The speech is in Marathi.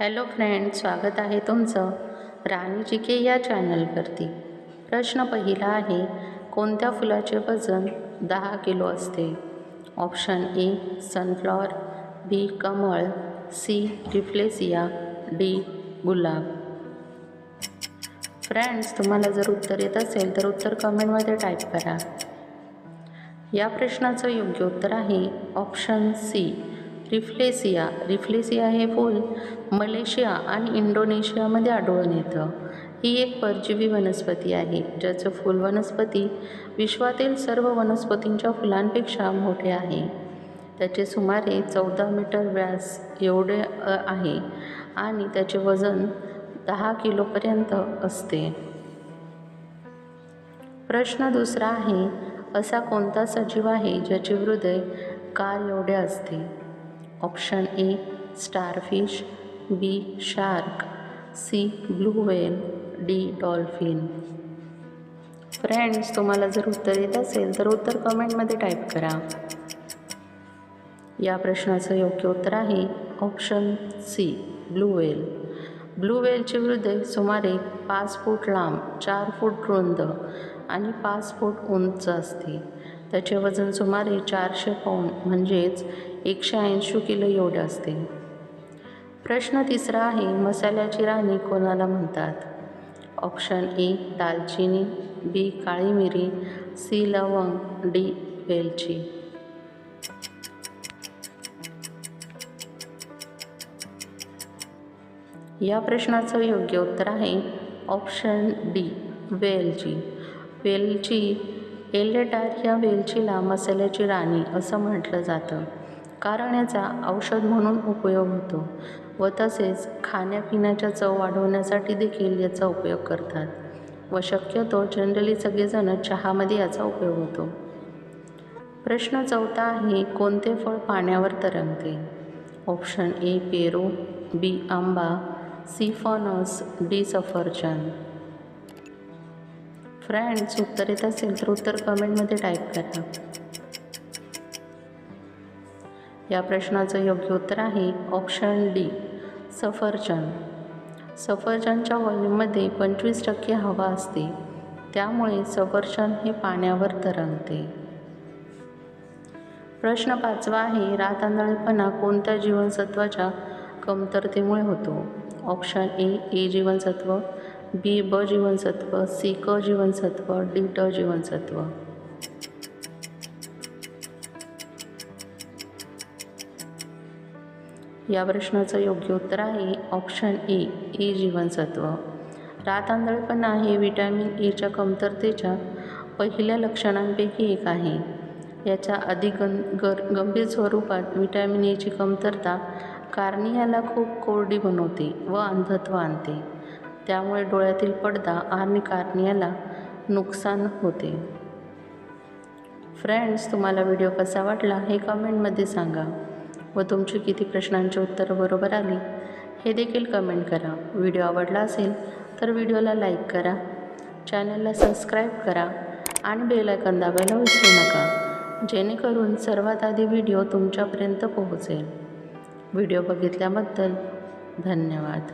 हॅलो फ्रेंड स्वागत आहे तुमचं राणी जी के या चॅनलवरती. प्रश्न पहिला आहे कोणत्या फुलाचे वजन दहा किलो असते? ऑप्शन ए सनफ्लॉवर बी कमळ सी रिफ्लेसिया डी गुलाब. फ्रेंड्स तुम्हाला जर उत्तर येत असेल तर उत्तर कमेंटमध्ये टाईप करा. या प्रश्नाचं योग्य उत्तर आहे ऑप्शन सी रिफ्लेसिया. रिफ्लेसिया हे फूल मलेशिया आणि इंडोनेशियामध्ये आढळून येतं. ही एक परजीवी वनस्पती आहे ज्याचं फूल वनस्पती विश्वातील सर्व वनस्पतींच्या फुलांपेक्षा मोठे आहे. त्याचे सुमारे चौदा मीटर व्यास एवढे आहे आणि त्याचे वजन दहा किलोपर्यंत असते. प्रश्न दुसरा आहे असा कोणता सजीव आहे ज्याचे हृदय कार एवढे असते? Option A starfish B shark C blue whale D dolphin. Friends तुम्हाला जर उत्तर येत असेल तर उत्तर कमेंटमध्ये टाईप करा. या प्रश्नाचं योग्य उत्तर आहे option C blue whale. Blue व्हेलचे हृदय सुमारे पाच फूट लांब चार फूट रुंद आणि पाच फूट उंच असते. त्याचे वजन सुमारे चारशे पाऊंड म्हणजेच एकशे ऐंशी किलो एवढे असते. प्रश्न तिसरा आहे मसाल्याची राणी कोणाला म्हणतात? ऑप्शन ए दालचिनी बी काळी मिरी सी लवंग डी वेलची. या प्रश्नाचं योग्य उत्तर आहे ऑप्शन डी वेलची. वेलची एलेटार या वेलचीला मसाल्याची राणी असं म्हटलं जातं. कारण याचा औषध म्हणून उपयोग होतो व तसेच खाण्यापिण्याच्या चव वाढवण्यासाठी देखील याचा उपयोग करतात. व शक्यतो जनरली सगळेजण चहामध्ये याचा उपयोग होतो. प्रश्न चौथा आहे कोणते फळ पाण्यावर तरंगते? ऑप्शन ए पेरू बी आंबा सी फॉनस डी सफरचंद. फ्रेंड्स उत्तर येत असेल तर उत्तर कमेंटमध्ये टाईप करा. या प्रश्नाचं योग्य उत्तर आहे ऑप्शन डी सफरचंद. सफरचंदच्या व्हॉल्यूममध्ये पंचवीस टक्के हवा असते. त्यामुळे सफरचंद हे पाण्यावर तरंगते. प्रश्न पाचवा आहे रातांदळेपणा कोणत्या जीवनसत्वाच्या कमतरतेमुळे होतो? ऑप्शन ए ए जीवनसत्व. बी ब जीवनसत्व सी क जीवनसत्व डी ट जीवनसत्व या प्रश्नाचं योग्य उत्तर आहे ऑप्शन ए ए जीवनसत्व. रातांदळपणा हे व्हिटॅमिन एच्या e कमतरतेच्या पहिल्या लक्षणांपैकी एक आहे. याच्या अधिक गं गर गंभीर स्वरूपात विटॅमिन एची e कमतरता कार्नियाला खूप कोरडी बनवते व अंधत्व आणते. त्यामुळे डोळ्यातील पडदा आणि कार्नियाला नुकसान होते. फ्रेंड्स तुम्हाला व्हिडिओ कसा वाटला हे कमेंटमध्ये सांगा. व तुमची किती प्रश्नांची उत्तरं बरोबर आली हे देखील कमेंट करा. व्हिडिओ आवडला असेल तर व्हिडिओला लाईक करा. चॅनलला सबस्क्राईब करा आणि बेलायकन दाबायला विसरू नका. जेणेकरून सर्वात आधी व्हिडिओ तुमच्यापर्यंत पोहोचेल. व्हिडिओ बघितल्याबद्दल धन्यवाद.